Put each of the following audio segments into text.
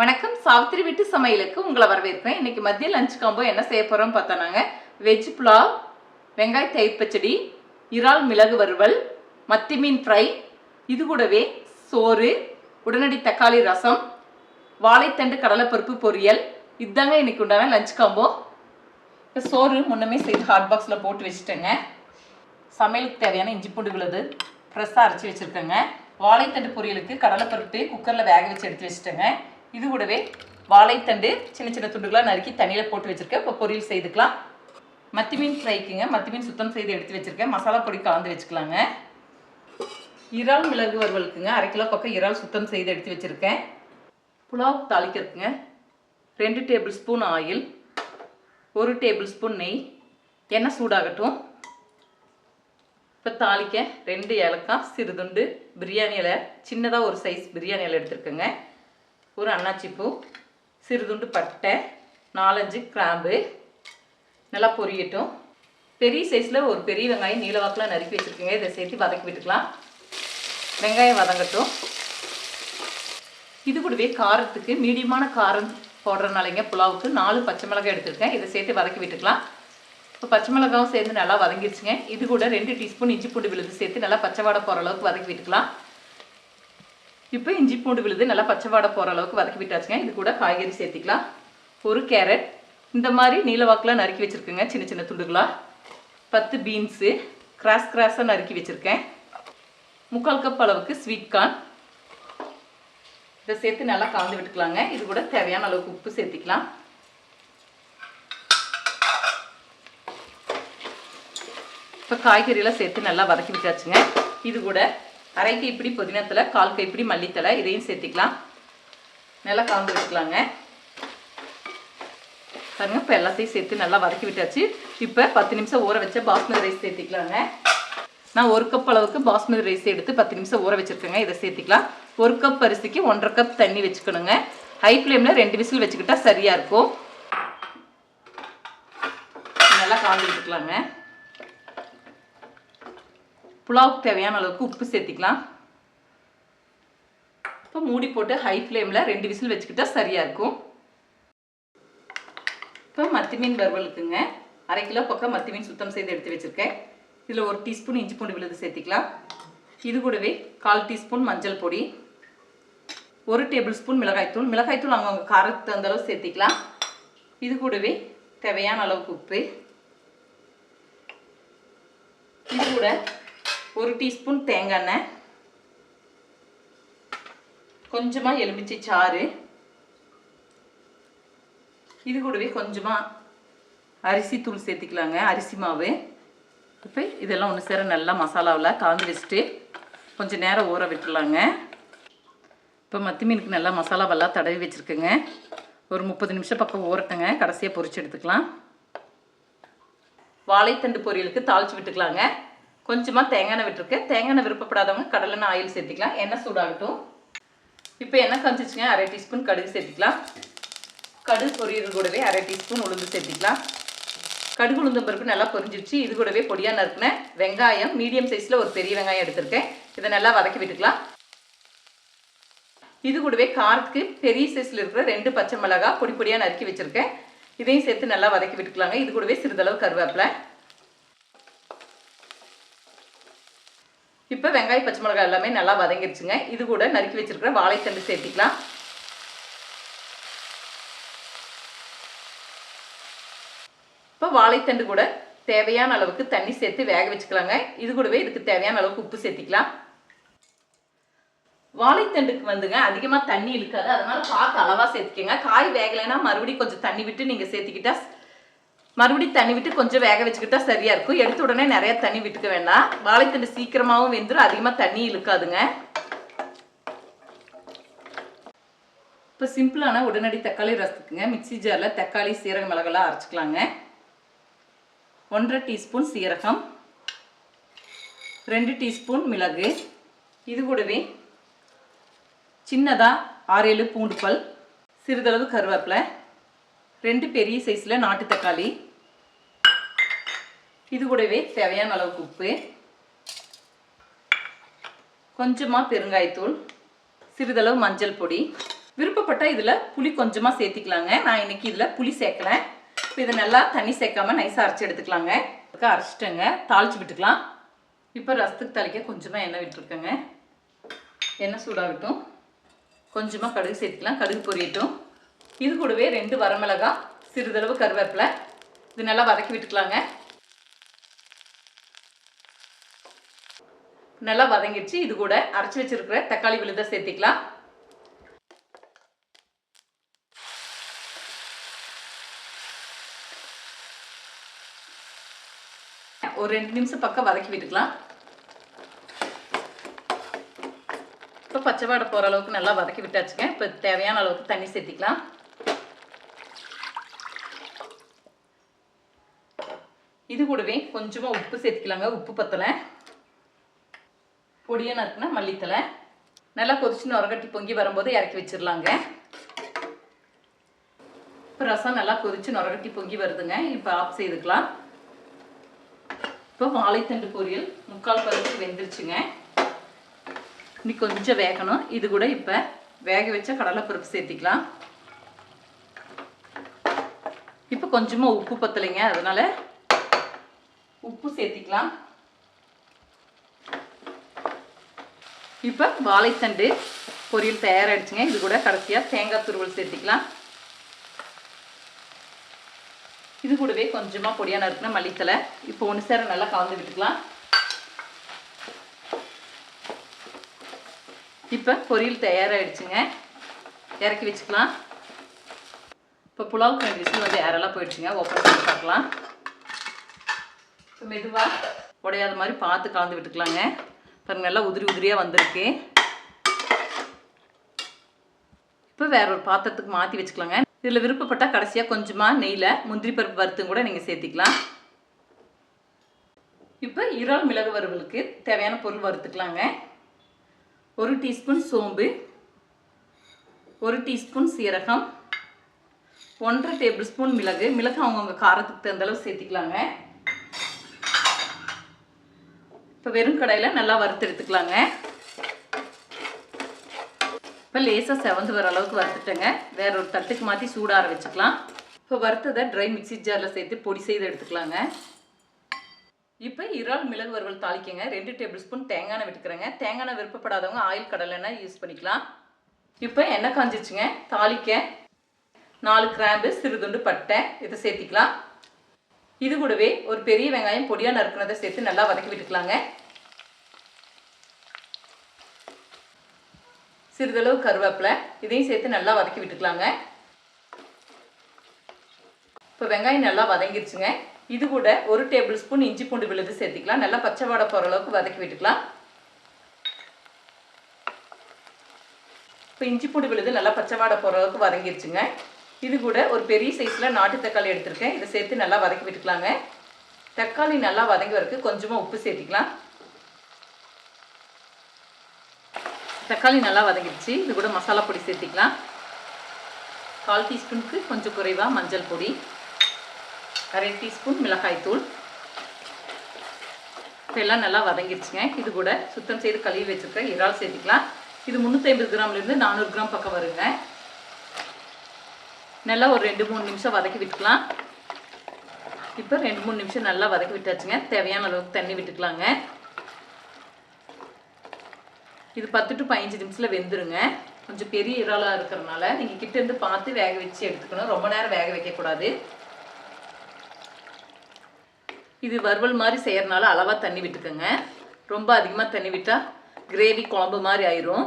வணக்கம். சாவித்திரி வீட்டு சமையலுக்கு உங்களை வரவேற்கிறேன். இன்னைக்கு மதிய லஞ்ச் காம்போ என்ன செய்ய போறோம் பார்த்தோன்னாங்க வெஜ் புலாவ் வெங்காய தயிர் பச்சடி இறால் மிளகு வறுவல் மத்தி மீன் ஃப்ரை இது கூடவே சோறு உடனடி தக்காளி ரசம் வாழைத்தண்டு கடலைப்பருப்பு பொரியல். இதாங்க இன்னைக்கு உண்டான லஞ்ச் காம்போ இப்போ சோறு முன்னமே செய்து ஹாட் பாக்ஸில் போட்டு வச்சுட்டேங்க. சமையலுக்கு தேவையான இஞ்சி பூண்டு விழுது ஃப்ரெஷ்ஷாக அரைச்சி வச்சுருக்கேங்க. வாழைத்தண்டு பொரியலுக்கு கடலைப்பருப்பு குக்கரில் வேக வச்சு எடுத்து வச்சுட்டேங்க. இது கூடவே வாழைத்தண்டு சின்ன சின்ன துண்டுகளாக நறுக்கி தண்ணியில் போட்டு வச்சுருக்கேன். இப்போ பொரியல் செய்துக்கலாம். மத்தி மீன் ஃப்ரைக்குங்க மத்தி மீன் சுத்தம் செய்து எடுத்து வச்சுருக்கேன். மசாலா பொடி கலந்து வச்சுக்கலாங்க. இறால் மிளகு வறுவலுக்குங்க. அரை கிலோ பக்கம் இறால் சுத்தம் செய்து எடுத்து வச்சுருக்கேன். புலாவ் தாளிக்கிறதுக்குங்க. ரெண்டு டேபிள் ஸ்பூன் ஆயில். ஒரு டேபிள் ஸ்பூன் நெய். எண்ணெய் சூடாகட்டும். இப்போ தாளிக்க ரெண்டு ஏலக்காய் சிறுதுண்டு பிரியாணி இலை. சின்னதாக ஒரு சைஸ் பிரியாணி இலை எடுத்துருக்கேங்க. ஒரு அன்னாச்சிப்பூ சிறுதுண்டு பட்டை நாலஞ்சு கிராம்பு நல்லா பொரியட்டும். பெரிய சைஸில் ஒரு பெரிய வெங்காயம் நீல வாக்கில் நறுக்கி வச்சுருக்கீங்க. இதை சேர்த்து வதக்கி விட்டுக்கலாம். வெங்காயம் வதங்கட்டும். இது கூடவே காரத்துக்கு மீடியமான காரம் போடுறதுனாலங்க புலாவுக்கு நாலு பச்சை மிளகாய் எடுத்துருக்கேன். இதை சேர்த்து வதக்கி விட்டுக்கலாம். இப்போ பச்சை மிளகாவும் சேர்ந்து நல்லா வதங்கிடுச்சுங்க இது கூட ரெண்டு டீஸ்பூன் இஞ்சி பூண்டு விழுது சேர்த்து நல்லா பச்சை வாடை போகிற அளவுக்கு வதக்கி விட்டுக்கலாம். இப்போ இஞ்சி பூண்டு விழுது நல்லா பச்சை வாடை போகிற அளவுக்கு வதக்கி விட்டாச்சுங்க. இது கூட காய்கறி சேர்த்திக்கலாம். ஒரு கேரட். இந்த மாதிரி நீலவாக்கெலாம் நறுக்கி வச்சுருக்கேங்க சின்ன சின்ன துண்டுகளாக பத்து பீன்ஸு. கிராஸ் கிராஸாக நறுக்கி வச்சுருக்கேன். முக்கால் கப் அளவுக்கு ஸ்வீட் கார்ன் இதை சேர்த்து நல்லா கலந்து விட்டுக்கலாங்க. இது கூட தேவையான அளவுக்கு உப்பு சேர்த்திக்கலாம். இப்போ காய்கறியெல்லாம் சேர்த்து நல்லா வதக்கி விட்டாச்சுங்க. இது கூட அரை கைப்பிடி புதினத்தலை கால் கைப்பிடி மல்லித்தலை இதையும் சேர்த்திக்கலாம். நல்லா கலந்து விட்டுக்கலாங்க. பாருங்க இப்போ எல்லாத்தையும் சேர்த்து நல்லா வதக்கி விட்டாச்சு. இப்போ பத்து நிமிஷம் ஊற வச்ச பாஸ்மதி ரைஸ் சேர்த்திக்கலாங்க. நான் ஒரு கப் அளவுக்கு பாஸ்மதி ரைஸ் எடுத்து பத்து நிமிஷம் ஊற வச்சுருக்கேங்க. இதை சேர்த்திக்கலாம். ஒரு கப் அரிசிக்கு ஒன்றரை கப் தண்ணி வச்சுக்கணுங்க. ஹை ஃப்ளேமில் ரெண்டு விசில் வச்சுக்கிட்டா சரியாக இருக்கும். நல்லா காந்து விட்டுக்கலாங்க. புலாவுக்கு தேவையான அளவுக்கு உப்பு சேர்த்திக்கலாம். இப்போ மூடி போட்டு ஹை ஃப்ளேமில் ரெண்டு விசில் வச்சுக்கிட்டா சரியாக இருக்கும். இப்போ மத்தி மீன் வறுவலுக்குங்க அரை கிலோ பக்கம் மத்தி மீன் சுத்தம் செய்து எடுத்து வச்சுருக்கேன். இதில் ஒரு டீஸ்பூன் இஞ்சி பூண்டு விழுது சேர்த்திக்கலாம். இது கூடவே கால் டீஸ்பூன் மஞ்சள் பொடி. ஒரு டேபிள் ஸ்பூன் மிளகாய்த்தூள் மிளகாய்த்தூள் அவங்கவுங்க காரத்துக்கு தகுந்த அளவு சேர்த்திக்கலாம். இது கூடவே தேவையான அளவுக்கு உப்பு. இது கூட ஒரு டீஸ்பூன் தேங்காய் எண்ணெய். கொஞ்சமாக எலுமிச்சை சாறு. இது கூடவே கொஞ்சமாக அரிசி தூள் சேர்த்திக்கலாங்க அரிசி மாவு. இப்போ இதெல்லாம் ஒன்று சேர நல்லா மசாலாவில் கலந்து வச்சுட்டு கொஞ்சம் நேரம் ஊற விட்டுலாங்க இப்போ மத்தி மீனுக்கு நல்லா மசாலாவெல்லாம் தடவி வச்சுருக்குங்க. ஒரு முப்பது நிமிஷம் பக்கம் ஊறட்டுங்க கடைசியாக பொரிச்சு எடுத்துக்கலாம். வாழைத்தண்டு பொரியலுக்கு தாளித்து விட்டுக்கலாங்க. கொஞ்சமாக தேங்காய் எண்ணெய் விட்டுருக்கேன். தேங்காய் எண்ணெய் விருப்பப்படாதவங்க கடலெண்ணெய் ஆயில் சேர்த்திக்கலாம். எண்ணெய் சூடாகட்டும். இப்போ எண்ணெய் கஞ்சிச்சுங்க. அரை டீஸ்பூன் கடுகு சேர்த்திக்கலாம். கடுகு பொரியல் கூடவே அரை டீஸ்பூன் உளுந்து சேர்த்திக்கலாம். கடுகு உளுந்த பருப்பு நல்லா பொரிஞ்சிருச்சு. இது கூடவே பொடியாக நறுக்கினேன் வெங்காயம் மீடியம் சைஸில் ஒரு பெரிய வெங்காயம் எடுத்திருக்கேன். இதை நல்லா வதக்கி விட்டுக்கலாம். இது கூடவே காரத்துக்கு பெரிய சைஸில் இருக்கிற ரெண்டு பச்சை மிளகா பொடி பொடியாக நறுக்கி வச்சுருக்கேன். இதையும் சேர்த்து நல்லா வதக்கி விட்டுக்கலாங்க. இது கூடவே சிறிதளவு கருவேப்பிலை. இப்போ வெங்காய பச்சை மிளகாய் எல்லாமே நல்லா வதங்கிருச்சுங்க. இது கூட நறுக்கி வச்சிருக்கிற வாழைத்தண்டு சேர்த்திக்கலாம். இப்போ வாழைத்தண்டு கூட தேவையான அளவுக்கு தண்ணி சேர்த்து வேக வச்சுக்கலாங்க. இது கூடவே இதுக்கு தேவையான அளவுக்கு உப்பு சேர்த்திக்கலாம். வாழைத்தண்டுக்கு வந்துங்க அதிகமாக தண்ணி இழுக்காது. அதனால பார்த்து அளவாக சேர்த்துக்கங்க. காய் வேகலைன்னா மறுபடியும் கொஞ்சம் தண்ணி விட்டு நீங்கள் சேர்த்துக்கிட்டா மறுபடியும் தண்ணி விட்டு கொஞ்சம் வேக வச்சுக்கிட்டா சரியா இருக்கும். எடுத்த உடனே நிறைய தண்ணி விட்டுக்க வேண்டாம். வாழைத்தண்டு சீக்கிரமாகவும் வெந்துடும் அதிகமாக தண்ணி இழுக்காதுங்க. இப்போ சிம்பிளான உடனடி தக்காளி ரசத்துக்குங்க. மிக்சி ஜாரில் தக்காளி சீரக மிளகெல்லாம் அரைச்சிக்கலாங்க. ஒன்றரை டீஸ்பூன் சீரகம். ரெண்டு டீஸ்பூன் மிளகு. இது கூடவே சின்னதாக ஆறேழு பூண்டுப்பல் சிறிதளவு கருவேப்பிலை ரெண்டு பெரிய சைஸில் நாட்டு தக்காளி. இது கூடவே தேவையான அளவுக்கு உப்பு. கொஞ்சமாக பெருங்காயத்தூள் சிறிதளவு மஞ்சள் பொடி. விருப்பப்பட்டால் இதில் புளி கொஞ்சமாக சேர்த்திக்கலாங்க. நான் இன்னைக்கு இதில் புளி சேர்க்கல. இப்போ இதை நல்லா தண்ணி சேர்க்காமல் நைஸாக அரைச்சி எடுத்துக்கலாங்க. அதுக்கு அரைச்சிட்டேங்க. தாளிச்சு விட்டுக்கலாம். இப்போ ரசத்துக்கு தாளிக்க கொஞ்சமாக எண்ணெய் விட்டுருக்கேங்க. எண்ணெய் சூடாகட்டும். கொஞ்சமாக கடுகு சேர்த்துக்கலாம். கடுகு பொரியட்டும். இது கூடவே ரெண்டு வரமிளகா சிறிதளவு கருவேப்பிலை. இது நல்லா வதக்கி விட்டுக்கலாங்க. நல்லா வதங்கிடுச்சு. இது கூட அரைச்சி வச்சிருக்கிற தக்காளி விழுத சேர்த்திக்கலாம். ஒரு ரெண்டு நிமிஷம் பக்கம் வதக்கி விட்டுக்கலாம். இப்போ பச்சை வாடை போகிற அளவுக்கு நல்லா வதக்கி விட்டாச்சுங்க. இப்போ தேவையான அளவுக்கு தண்ணி சேர்த்திக்கலாம். இது கூடவே கொஞ்சமாக உப்பு சேர்த்திக்கலாங்க. உப்பு பத்தலை. பொடியாக நறுக்குனா மல்லித்தலை நல்லா கொதிச்சுன்னு உரகட்டி பொங்கி வரும்போது இறக்கி வச்சிடலாங்க இப்போ ரசம் நல்லா கொதிச்சு நுரகட்டி பொங்கி வருதுங்க. இப்போ ஆஃப் செய்துக்கலாம். இப்போ வாழைத்தண்டு பொரியல் முக்கால் பருவத்துக்கு வெந்துருச்சுங்க. இன்னைக்கு கொஞ்சம் வேகணும். இது கூட இப்போ வேக வச்ச கடலைப்பருப்பு சேர்த்திக்கலாம். இப்போ கொஞ்சமாக உப்பு பத்தலைங்க. அதனால உப்பு சேர்த்திக்கலாம். இப்போ வாழைத்தண்டு பொரியல் தயாராகிடுச்சுங்க இது கூட கடைசியாக தேங்காய் துருவல் சேர்த்திக்கலாம். இது கூடவே கொஞ்சமாக பொடியாக நறுக்குன மல்லித்தலை இப்போ ஒன்று சேர நல்லா கலந்து விட்டுக்கலாம். இப்போ பொரியல் தயாராகிடுச்சுங்க இறக்கி வச்சுக்கலாம். இப்போ புலாவுக்கு ரெண்டு விசில் வந்து ஏரெல்லாம் போயிடுச்சுங்க. ஓப்பன் பண்ணி பார்க்கலாம். இப்போ மெதுவாக உடையாத மாதிரி பார்த்து கலந்து விட்டுக்கலாங்க. பாருங்கள் நல்லா உதிரி உதிரியாக வந்திருக்கு. இப்போ வேற ஒரு பாத்திரத்துக்கு மாற்றி வச்சுக்கலாங்க. இதில் விருப்பப்பட்டால் கடைசியாக கொஞ்சமாக நெய்யில் முந்திரி பருப்பு வறுத்தும் கூட நீங்கள் சேர்த்திக்கலாம். இப்போ இறால் மிளகு வறுவலுக்கு தேவையான பொருள் வறுத்துக்கலாங்க. ஒரு டீஸ்பூன் சோம்பு ஒரு டீஸ்பூன் சீரகம் ஒன்றரை டேபிள் ஸ்பூன் மிளகு. மிளகு அவங்கவுங்க காரத்துக்கு தகுந்த அளவு சேர்த்திக்கலாங்க. இப்போ வெறும் கடாயில் நல்லா வறுத்து எடுத்துக்கலாங்க. இப்போ லேசாக செவந்து வர அளவுக்கு வறுத்துட்டேங்க. வேற ஒரு தட்டுக்கு மாற்றி சூடார வச்சுக்கலாம் இப்போ வறுத்ததை ட்ரை மிக்ஸி ஜாரில் சேர்த்து பொடி செய்து எடுத்துக்கலாங்க. இப்போ இறால் மிளகு வறுவல் தாளிக்கங்க. ரெண்டு டேபிள் ஸ்பூன் தேங்காய் எண்ணெய் விட்டுக்கிறேங்க. தேங்காய் எண்ணெய் விருப்பப்படாதவங்க ஆயில் கடலை யூஸ் பண்ணிக்கலாம். இப்போ எண்ணெய் காஞ்சிச்சுங்க. தாளிக்க நாலு கிராம்பு சிறுதுண்டு பட்டை இதை சேர்த்திக்கலாம். இது கூடவே ஒரு பெரிய வெங்காயம் பொடியாக நறுக்குனதை சேர்த்து நல்லா வதக்கி விட்டுக்கலாங்க. சிறிதளவு கருவேப்பிலை இதையும் சேர்த்து நல்லா வதக்கி விட்டுக்கலாங்க. இப்போ வெங்காயம் நல்லா வதங்கிருச்சுங்க. இது கூட ஒரு டேபிள் ஸ்பூன் இஞ்சி பூண்டு விழுது சேர்த்துக்கலாம். நல்லா பச்சை வாடை போகிற அளவுக்கு வதக்கி விட்டுக்கலாம். இப்போ இஞ்சி பூண்டு விழுது நல்லா பச்சை வாடை போகிற அளவுக்கு வதங்கிருச்சுங்க. இது கூட ஒரு பெரிய சைஸில் நாட்டு தக்காளி எடுத்திருக்கேன். இதை சேர்த்து நல்லா வதக்கி விட்டுக்கலாங்க. தக்காளி நல்லா வதங்கி வரக்கு கொஞ்சமாக உப்பு சேர்த்திக்கலாம். தக்காளி நல்லா வதங்கிடுச்சு. இது கூட மசாலா பொடி சேர்த்திக்கலாம். கால் டீஸ்பூனுக்கு கொஞ்சம் குறைவாக மஞ்சள் பொடி. அரை டீஸ்பூன் மிளகாய்த்தூள் இப்போ எல்லாம் நல்லா வதங்கிடுச்சுங்க. இது கூட சுத்தம் செய்து கழுவி வச்சுருக்க இறால் சேர்த்திக்கலாம். இது முந்நூற்றி ஐம்பது கிராம்லேருந்து நானூறு கிராம் பக்கம் வருங்க. நல்லா ஒரு ரெண்டு மூணு நிமிஷம் வதக்கி விட்டுக்கலாம். இப்போ ரெண்டு மூணு நிமிஷம் நல்லா வதக்கி விட்டாச்சுங்க. தேவையான அளவுக்கு தண்ணி விட்டுக்கலாங்க. இது பத்து டு பதினஞ்சு நிமிஷத்தில் வெந்துருங்க. கொஞ்சம் பெரிய இறாலாக இருக்கிறனால நீங்கள் கிட்டேருந்து பார்த்து வேக வச்சு எடுத்துக்கணும். ரொம்ப நேரம் வேக வைக்கக்கூடாது. இது வறுவல் மாதிரி செய்கிறனால அளவாக தண்ணி விட்டுக்கோங்க. ரொம்ப அதிகமாக தண்ணி விட்டால் கிரேவி குழம்பு மாதிரி ஆயிரும்.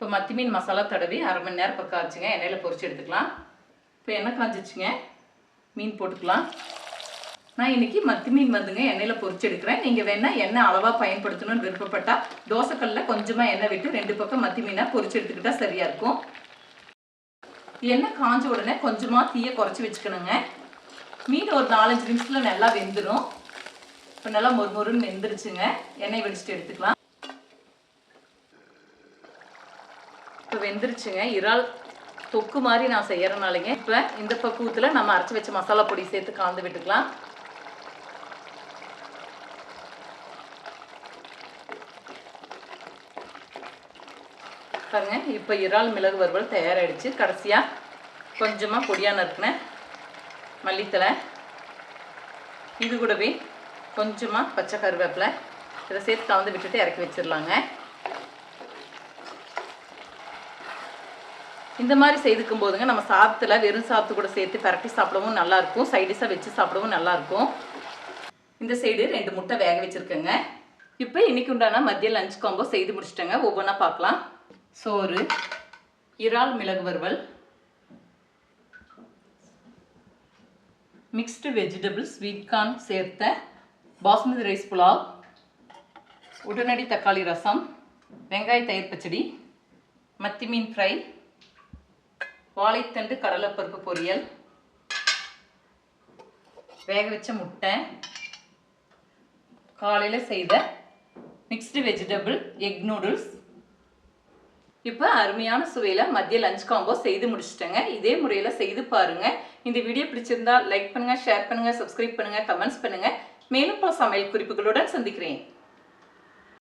இப்போ மத்தி மீன் மசாலா தடவி அரை மணி நேரம் பக்கம் ஆச்சுங்க. எண்ணெயில் பொறிச்சு எடுத்துக்கலாம். இப்போ எண்ணெய் காஞ்சிச்சுங்க. மீன் போட்டுக்கலாம். நான் இன்றைக்கி மத்தி மீன் வந்துங்க எண்ணெயில் பொறிச்சு எடுக்கிறேன். நீங்கள் வேணால் எண்ணெய் அளவாக பயன்படுத்தணும்னு விருப்பப்பட்டால் தோசைக்கல்லில் கொஞ்சமாக எண்ணெய் விட்டு ரெண்டு பக்கம் மத்தி மீனாக பொறிச்சு எடுத்துக்கிட்டால் சரியாக இருக்கும். எண்ணெய் காஞ்ச உடனே கொஞ்சமாக தீயை குறைச்சி வச்சுக்கணுங்க. மீன் ஒரு நாலஞ்சு நிமிஷத்தில் நல்லா வெந்துடும் இப்போ நல்லா மொறு மொறுன்னு வெந்துருச்சுங்க. எண்ணெய் வடிச்சிட்டு எடுத்துக்கலாம். இப்போ வெந்துருச்சுங்க. இறால் தொக்கு மாதிரி நான் செய்யறனாலங்க இப்போ இந்த பக்குவத்தில் நம்ம அரைச்சி வச்ச மசாலா பொடி சேர்த்து கலந்து விட்டுக்கலாம். பாருங்க இப்போ இறால் மிளகு வறுவல் தயாராகிடுச்சு கடைசியாக கொஞ்சமாக பொடியாக நறுக்கினேன் மல்லித்தலை இது கூடவே கொஞ்சமாக பச்சை கருவேப்பிலை. இதை சேர்த்து கலந்து விட்டுட்டு இறக்கி வச்சிடலாங்க. இந்த மாதிரி செய்துக்கும் போதுங்க நம்ம சாப்பிட்டுல வெறும் சாப்பிட்டு கூட சேர்த்து பரட்டி சாப்பிடவும் நல்லாயிருக்கும். சைடிஷாக வச்சு சாப்பிடவும் நல்லாயிருக்கும். இந்த சைடு ரெண்டு முட்டை வேக வச்சுருக்கேங்க. இப்போ இன்னைக்கு உண்டான மதிய லஞ்ச் காம்போ செய்து முடிச்சிட்டேங்க. ஒவ்வொன்றா பார்க்கலாம். சோறு இறால் மிளகு வறுவல் மிக்ஸ்டு வெஜிடபிள் ஸ்வீட் கார்ன் சேர்த்த பாஸ்மதி ரைஸ் புலாவ் உடனடி தக்காளி ரசம் வெங்காய தயிர் பச்சடி மத்தி மீன் ஃப்ரை வாழைத்தண்டு கடலைப்பருப்பு பொரியல். வேக வச்ச முட்டை. காலையில் செய்த மிக்ஸ்டு வெஜிடபிள் எக் நூடுல்ஸ் இப்போ அருமையான சுவையில் மதிய லஞ்ச் காம்போ செய்து முடிச்சிட்டேங்க. இதே முறையில் செய்து பாருங்கள் இந்த வீடியோ பிடிச்சிருந்தா லைக் பண்ணுங்கள் ஷேர் பண்ணுங்கள் சப்ஸ்கிரைப் பண்ணுங்கள் கமெண்ட்ஸ் பண்ணுங்கள் மேலும் பல சமையல் குறிப்புகளுடன் சந்திக்கிறேன்.